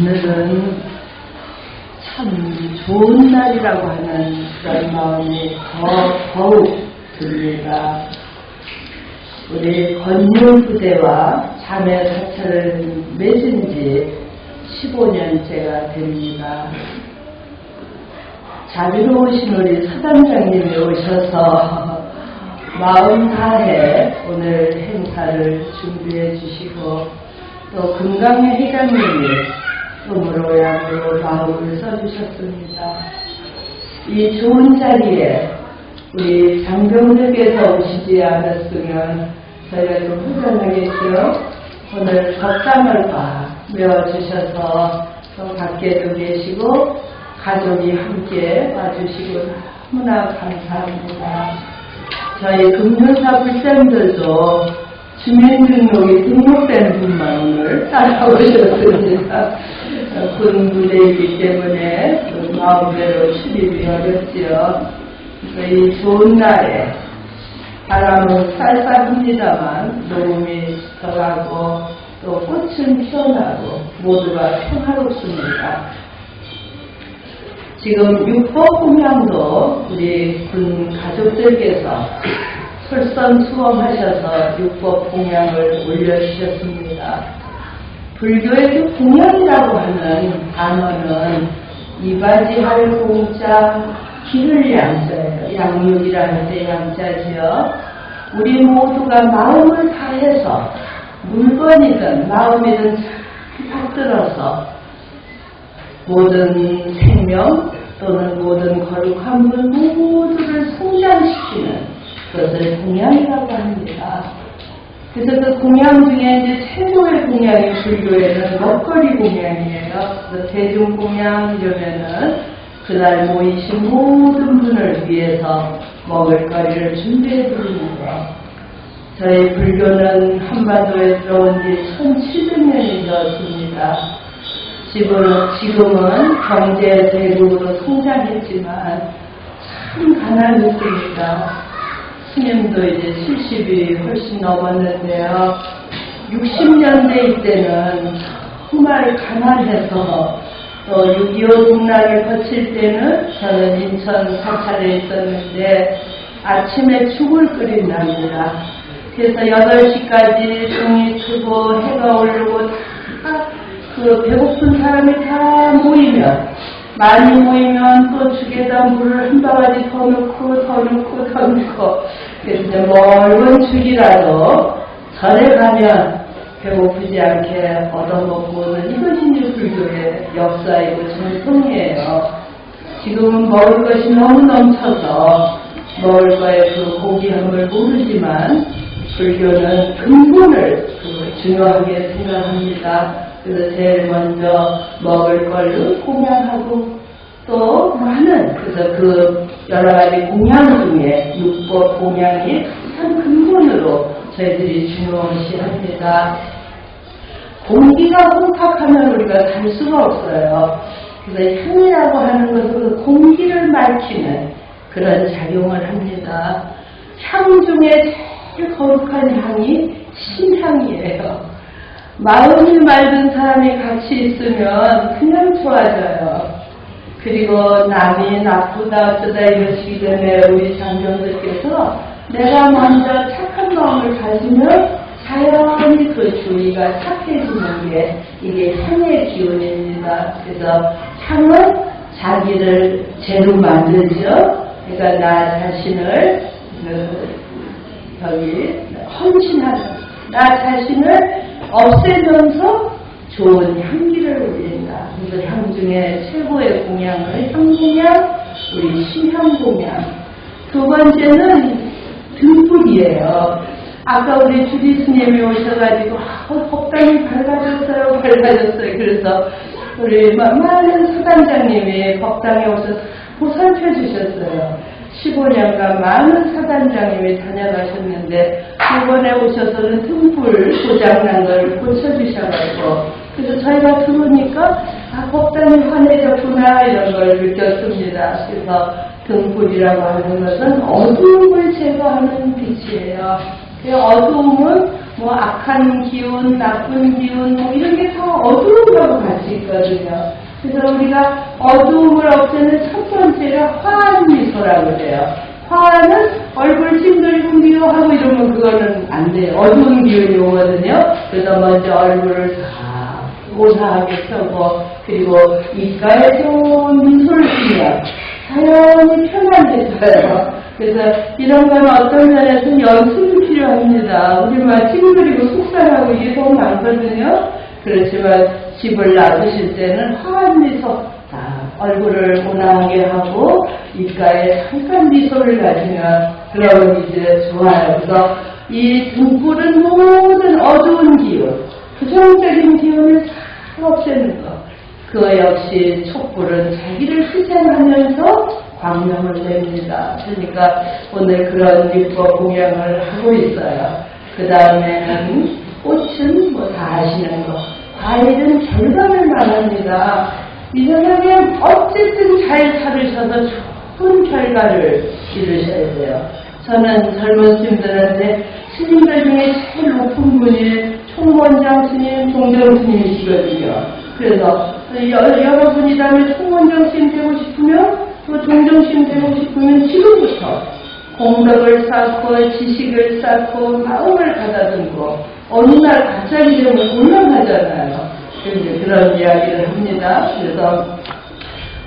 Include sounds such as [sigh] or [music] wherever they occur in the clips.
오늘은 참 좋은 날이라고 하는 그런 마음이 더, 더욱 듭니다. 우리 건율 부대와 자매 사찰을 맺은 지 15년째가 됩니다. 자비로우신 우리 사단장님이 오셔서 마음 다해 오늘 행사를 준비해 주시고 또 금강의 회장님이 음으로 양으로 마음을 써주셨습니다. 이 좋은 자리에 우리 장병들께서 오시지 않았으면 저희가 좀 후련하겠죠. 오늘 덕담을 메워주셔서 또 밖에도 계시고 가족이 함께 와주시고 너무나 감사합니다. 저희 금융사 불장들도 주민등록이 등록된 분만 오늘 따라오셨습니다. 군 부대이기 때문에 마음대로 출입이 어렵지요. 이 좋은 날에 바람은 쌀쌀합니다만 녹음이 들어가고 또 꽃은 피어나고 모두가 평화롭습니다. 지금 육법 공양도 우리 군 가족들께서 솔선수범하셔서 육법 공양을 올려주셨습니다. 불교의 그 공양이라고 하는 단어는 이바지할 공자 기를 양자예요. 양육이라는 데 양자지요. 우리 모두가 마음을 다해서 물건이든 마음이든 잘 들어서 모든 생명 또는 모든 거룩한 분 모두를 성장시키는 그것을 공양이라고 합니다. 그래서 그 공양 중에 이제 최고의 공양이 불교에는 먹거리 공양이에요. 그래서 대중 공양 이러면은 그날 모이신 모든 분을 위해서 먹을거리를 준비해 드리는 것. 저희 불교는 한반도에 들어온 지 1700년이 되었습니다. 지금은, 지금은 경제 대국으로 성장했지만 참 가난했습니다. 스님도 이제 70이 훨씬 넘었는데요. 60년대 이때는 정말 가난해서 또 6.25 동락을 거칠 때는 저는 인천 사찰에 있었는데 아침에 죽을 끓인답니다. 그래서 8시까지 종이 트고 해가 오르고 다 그 배고픈 사람이 다 모이면 많이 모이면 또 죽에다 물을 한 바가지 더 넣고 더 넣고 더 넣고 그래서 멀은 죽이라도 절에 가면 배고프지 않게 얻어먹고 는 이것이 이제 불교의 역사이고 전통이에요. 지금은 먹을 것이 너무 넘쳐서 먹을 거에 그 고귀함을 모르지만 불교는 근본을 중요하게 생각합니다. 그래서 제일 먼저 먹을 걸로 공양하고 또 많은 그래서 그 여러 가지 공양 중에 육법 공양이 참 근본으로 저희들이 중요시합니다. 공기가 혼탁하면 우리가 살 수가 없어요. 그래서 향이라고 하는 것은 그 공기를 맑히는 그런 작용을 합니다. 향 중에 제일 거룩한 향이 신향이에요. 마음이 맑은 사람이 같이 있으면 그냥 좋아져요. 그리고 남이 나쁘다 어쩌다 이러시기 때문에 우리 장병들께서 내가 먼저 착한 마음을 가지면 자연히 그 주위가 착해지는 게 이게 향의 기운입니다. 그래서 향은 자기를 죄로 만들죠. 그러니까 나 자신을 그 저기 헌신하는 나 자신을 없애면서 좋은 향기를 올린다. 그래서 향 중에 최고의 공양을 향공양, 우리 신향공양. 두 번째는 등불이에요. 아까 우리 주디 스님이 오셔가지고 아, 법당이 밝아졌어요, 밝아졌어요. 그래서 우리 많은 사단장님이 법당에 오셔서 보살펴 주셨어요. 15년간 많은 사단장님이 다녀가셨는데 이번에 오셔서는 등불 고장난 걸 고쳐주셔가지고 그래서 저희가 들어오니까 아 법당이 환해졌구나 이런 걸 느꼈습니다. 그래서 등불이라고 하는 것은 어두움을 제거하는 빛이에요. 그 어두움은 뭐 악한 기운, 나쁜 기운, 뭐 이런 게 다 어두움하고 같이 있거든요. 그래서 우리가 어두움을 없애는 첫 번째가 화한 미소라고 그래요. 화는 얼굴 찡그리고 미워하고 이러면 그거는 안 돼요. 어두운 기운이 오거든요. 그래서 먼저 얼굴을 다 고사하게 펴고 그리고 입가에 좋은 미소를 띠면 자연히 편안해져요. 그래서 이런 건 어떤 면에서는 연습이 필요합니다. 우리만 찡그리고 속상하고 이게 너무 많거든요. 그렇지만 집을 놔두실 때는 화한 미소 다 얼굴을 온화하게 하고 입가에 잠깐 미소를 가지면 그러면 이제 좋아요. 그래서 이 등불은 모든 어두운 기운, 부정적인 기운을 다 없애는 것. 그 역시 촛불은 자기를 희생하면서 광명을 냅니다. 그러니까 오늘 그런 율법 공양을 하고 있어요. 그 다음에는 꽃은 뭐 다 아시는 거. 과일은 결과를 말합니다. 이 세상에 어쨌든 잘 살으셔서 좋은 결과를 이루셔야 돼요. 저는 젊은 스님들한테 스님들 중에 제일 높은 분이 총원장 스님, 종정 스님이시거든요. 그래서 여, 여러분이 다음에 총원장 스님 되고 싶으면 또 종정 스님 되고 싶으면 지금부터 공덕을 쌓고 지식을 쌓고 마음을 가다듬고 어느 날 갑자기 되면 곤란하잖아요. 이제 그런 이야기를 합니다. 그래서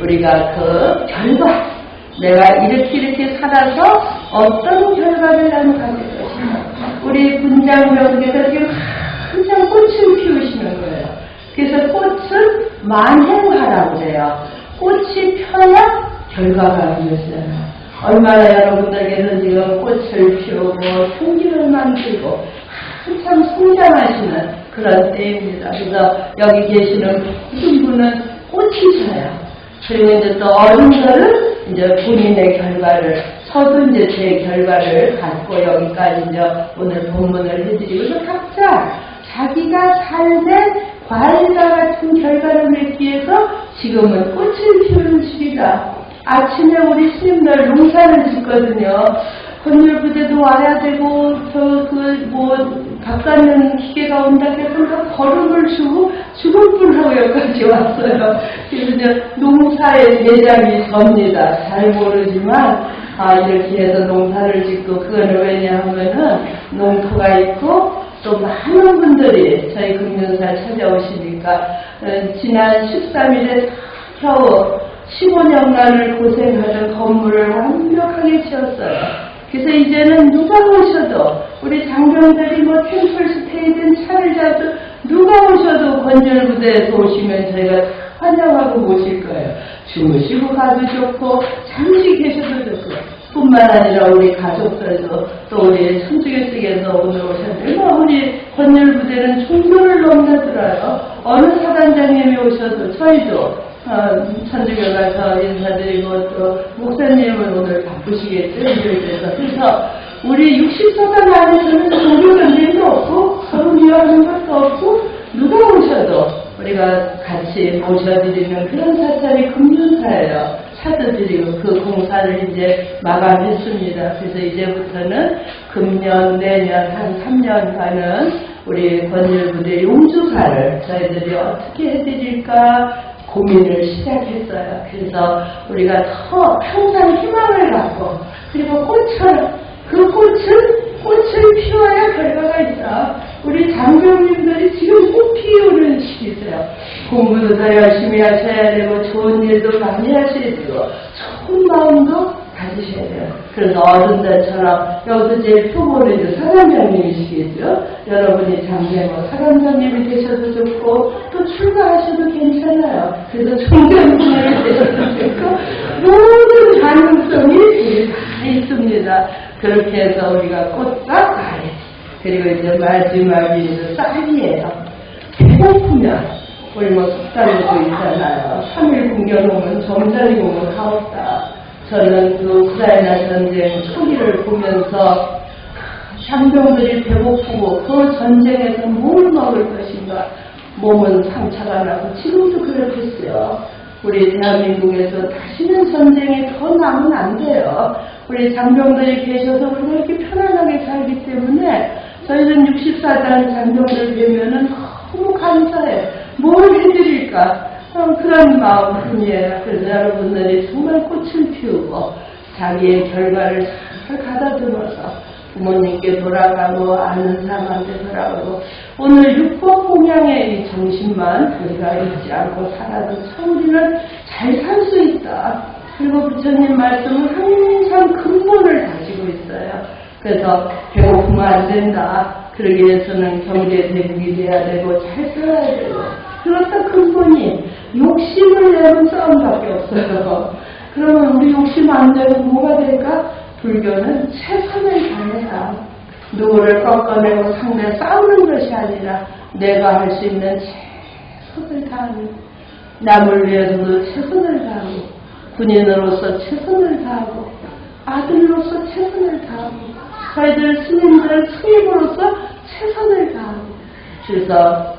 우리가 그 결과, 내가 이렇게 이렇게 살아서 어떤 결과를 나는 가질 것인가. 우리 분장병께서 지금 한참 꽃을 피우시는 거예요. 그래서 꽃은 만행하라고 그래요. 꽃이 펴야 결과가 이어져요. 얼마나 여러분들께서 지금 꽃을 피우고 풍기를 만들고 한참 성장하시는 그런 때입니다. 그래서 여기 계시는 분은 꽃이셔요. 그리고 이제 또 어른들은 이제 본인의 결과를 저도 이제 제 결과를 갖고 여기까지 이제 오늘 본문을 해드리고 그래서 각자 자기가 살된 과일과 같은 결과를 맺기 위해서 지금은 꽃을 피우는 시기다. 아침에 우리 스님들 농사를 짓거든요. 건율부대도 와야 되고 저 그 뭐 바깥는 기계가 온다 해서 걸음을 주고 죽을 뻔하고 여기까지 왔어요. 그래서 이제 농사의 내장이 접니다. 잘 모르지만 아 이렇게 해서 농사를 짓고 그거는 왜냐하면은 농토가 있고 또 많은 분들이 저희 금년사 찾아오시니까 어, 지난 13일에 겨우 15년간을 고생하는 건물을 완벽하게 지었어요. 그래서 이제는 누가 오셔도 우리 장병들이 뭐 템플 스테이든 차를 잡도 누가 오셔도 건설부대에서 오시면 저희가 환영하고 모실 거예요. 주무시고 가도 좋고 잠시 계셔도 좋고 뿐만 아니라 우리 가족들도 또 우리 천주교측에서 오늘 오셨는데 뭐 우리 건설부대는 종교를 넘나들어요. 어느 사단장님이 오셔도 저희도 어, 천주교 가서 인사드리고 또 목사님은 오늘 바쁘시겠죠 그래서 우리 60소단 안에서는 종교 전쟁도 없고 서로 미워하는 것도 없고 누가 오셔도 우리가 같이 모셔드리는 그런 사찰이 금륜사예요. 찾아드리고 그 공사를 이제 마감했습니다. 그래서 이제부터는 금년 내년 한 3년간은 우리 권율부대 용주사를 저희들이 어떻게 해드릴까 고민을 시작했어요. 그래서 우리가 더 항상 희망을 갖고 그리고 꽃을 그 꽃은 꽃을 피워야 결과가 있어. 우리 장병님들이 지금 꽃 피우는 시기세요. 공부도 더 열심히 하셔야 되고 좋은 일도 많이 하셔야 되고 좋은 마음도. 그래서 어른들처럼 여기서 제일 표본은 이제 사람장님이시겠죠. 여러분이 장병고 사람장님이 되셔도 좋고 또 출가하셔도 괜찮아요. 그래서 총장님이 되셔도 좋고 모든 가능성이 다 있습니다. 그렇게 해서 우리가 꽃과 과일 그리고 이제 마지막이 이제 쌀이에요. 배고프면 우리 뭐 속담도 있잖아요. 3일 굶겨놓으면 점자리 보면 가없다. 저는 그 우크라이나 전쟁 초기를 보면서 장병들이 배고프고 그 전쟁에서 뭘 먹을 것인가 몸은 상처가 나고 지금도 그렇겠어요. 우리 대한민국에서 다시는 전쟁이 더 나면 안 돼요. 우리 장병들이 계셔서 이렇게 편안하게 살기 때문에 저희는 64단 장병들 뵈면은 너무 감사해. 뭘 해드릴까? 어, 그런 마음뿐이에요. 그래서 여러분들이 정말 꽃을 피우고 자기의 결과를 잘 가다듬어서 부모님께 돌아가고 아는 사람한테 돌아가고 오늘 육법 공양의 이 정신만 우리가 잊지 않고 살아도 참 우리는 잘 살 수 있다. 그리고 부처님 말씀은 항상 근본을 가지고 있어요. 그래서 배고프면 안 된다. 그러기 위해서는 경제 대국이 돼야 되고 잘 살아야 되고 그렇다 근본이 욕심을 내면 싸움밖에 없어요. 그러면 우리 욕심 안 내면 뭐가 될까? 불교는 최선을 다해서 누구를 꺾어내고 상대 싸우는 것이 아니라 내가 할 수 있는 최선을 다하는 남을 위해서도 최선을 다하고 군인으로서 최선을 다하고 아들로서 최선을 다하고 저희들 스님들 스님으로서 최선을 다하고 그래서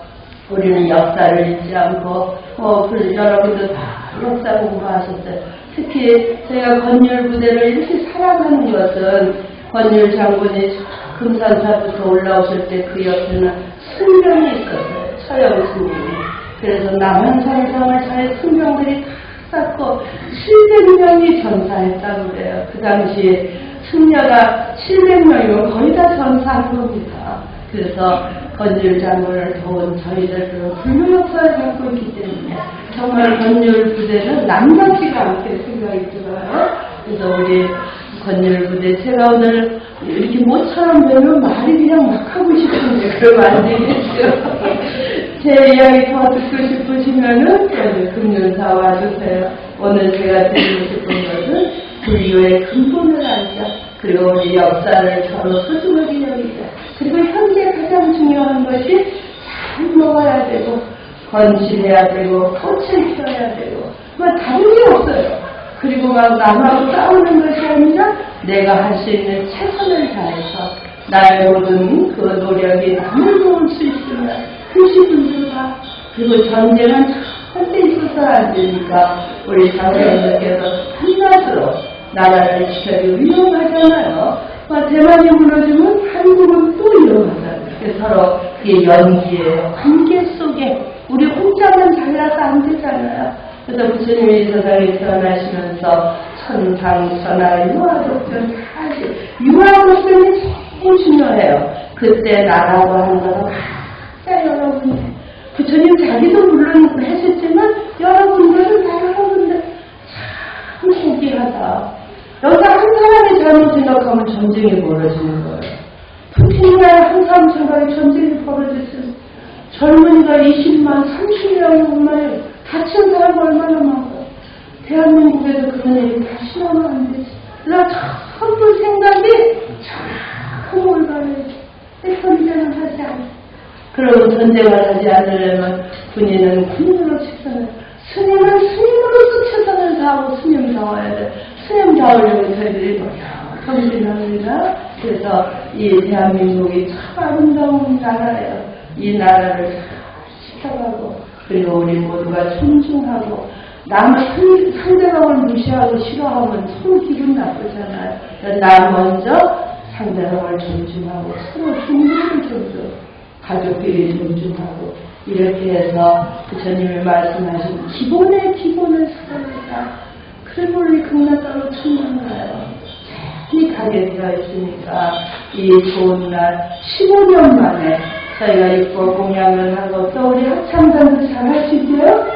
우리는 역사를 잊지 않고 어, 그 여러분들 다 역사 공부하셨어요. 특히 저희가 건율 부대를 이렇게 살아가는 것은 건율 장군이 금산사부터 올라오실 때 그 옆에는 승병이 있었어요. 처형 스님이. 그래서 남한산성을 저희 승병들이 다 쌓고 700명이 전사했다고 그래요. 그 당시에 승려가 700명이면 거의 다 전사한 겁니다. 그래서 건율 장군을 도운 저희들은 불교 역사를 갖고 있기 때문에 정말 건율 부대는 남같지가 않게 생각이 들어요. 그래서 우리 건율 부대 제가 오늘 이렇게 모처럼 뵈면 말이 그냥 막 하고 싶은데 그러면 안 되겠죠. [laughs] 제 이야기 더 듣고 싶으시면은 금륜사 와주세요. 오늘 제가 드리고 싶은 것은 불교의 근본을 알자. 그리고 우리 역사를 서로 소중하게 여기자. 그리고 현재 가장 중요한 것이 잘 먹어야 되고 건실해야 되고 꽃을 피워야 되고 뭐 다른 게 없어요. 그리고 막 남하고 싸우는 것이 아니라 내가 할 수 있는 최선을 다해서 나의 모든 그 노력이 남을 도울 수 있으면 교시분들과 그리고 전쟁은 절대 있어서 안 되니까 우리 장로님들께서 한낮으로 나라를 지켜기 위험하잖아요. 어, 대만이 무너지면 한국은 또 위험하잖아요. 그래서 서로 그게 연기예요. 관계 속에 우리 혼자만 잘나서 안 되잖아요. 그래서 부처님이 이 세상에 태어나시면서 천상선화 유아독전 다 하시 유아독전이 제일 중요해요. 그때 나라고 하는 거는 각자 여러분이 부처님 자기도 물론 하셨지만 여러분들은 다 여러분들 참 신기하다. 여기서 생각하면 전쟁이 벌어지는 거예요. 푸틴이나 한 사람 생각에 전쟁이 벌어졌으면 젊은이가 20만, 30명 정말 다친 사람 얼마나 많아요. 대한민국에도 그런 일이 다시 나면 안 되지. 나 전부 생각이 참 올바르지. 전쟁은 하지 않아. 그럼 전쟁을 하지 않으려면 군인은 군인으로 최선을, 스님은 스님으로서 최선을 다하고 스님 다워야 돼. 스님 다우려면 저희들이 정신합니다. 그래서 이 대한민국이 참 아름다운 나라예요. 이 나라를 잘 지켜가고 그리고 우리 모두가 존중하고 남 상- 상대방을 무시하고 싫어하면 서로 기분 나쁘잖아요. 나 먼저 상대방을 존중하고 서로 중국을 존중, 가족끼리 존중하고 이렇게 해서 부처님이 말씀하신 기본의 기본을 살아내자. 그리고 우리 극락가로 충만가요. 이 가게 되어 있으니까 이 좋은 날 15년 만에 저희가 입고 공양을 하고 또 우리 합창단도 잘 하시고요.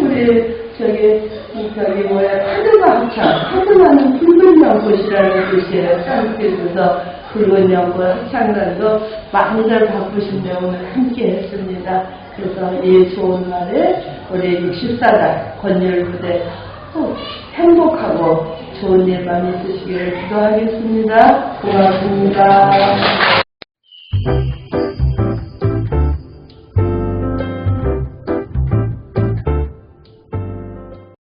우리 저기 저기 뭐야 파드가 합창 파드가는 붉은 연꽃이라는 뜻이에요. 산스크리트에서 붉은 연꽃 합창단도 많이들 바쁘신데 오늘 함께 했습니다. 그래서 이 좋은 날에 우리 64단 권율부대 꼭 행복하고 좋은 일만 있으시기를 기도하겠습니다. 고맙습니다.